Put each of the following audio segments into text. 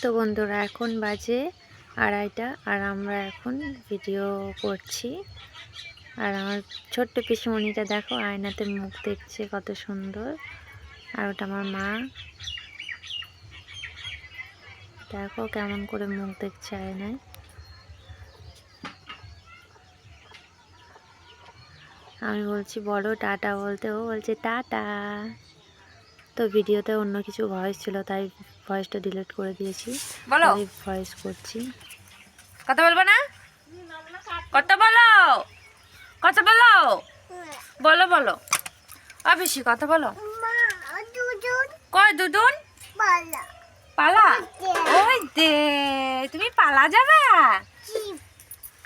তো বন্ধুরা, এখন বাজে আড়াইটা আর আমরা এখন ভিডিও করছি। আর আমার ছোট্ট পিসমণিটা দেখো, আয়নাতে মুখ দেখছে কত সুন্দর। আর ওটা আমার মা। দেখো কেমন করে মুখ দেখছে আয়নায়। আমি বলছি বড় টাটা বলতে ও বলছে, টাটা। তো ভিডিওতে অন্য কিছু ভয়েস ছিল, তাই ভয়েসটা ডিলিট করে দিয়েছি। বলো। ভয়েস করছি। কথা বলব না? কথা বলো। কথা বলো। বলো বলো। বেশি কথা বলো। কয় দুদুন? পালা। ওই দে। তুমি পালা যাবে?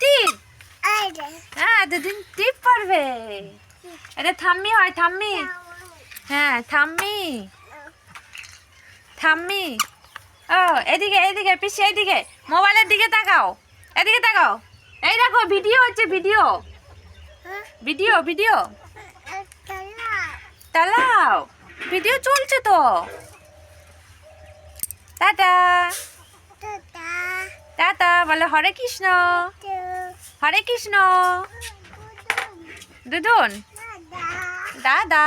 টিপ। হ্যাঁ দুদিন টিপ পারবে এটা থাম্মি হয় থাম্মি হ্যাঁ থাম্মি থাম্মি। ও এদিকে এদিকে পিছিয়ে এদিকে। মোবাইলের দিকে তাকাও। এদিকে তাকাও। এই দেখো ভিডিও হচ্ছে ভিডিও। Video video. তালাও। ভিডিও চলছে তো। টাটা। টাটা বলে হরে কৃষ্ণ। হরে কৃষ্ণ। দুদুন দাদা।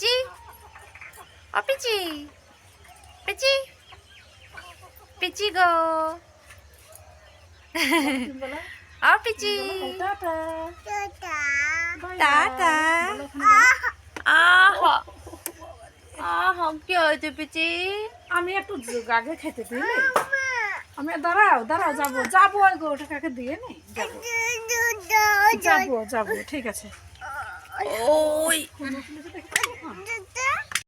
পিচি? ও পিচি। পিচি? পিচি গো। ও পিচি। টাটা। আহ আহ কি হয়েছে পিচি? আমি একটু আগে খেতে দিলে আমি দাঁড়াও দাঁড়াও যাব যাব ওই গরুটা কাকে দিয়ে নি। যাব যাব যাব ঠিক আছে। ওই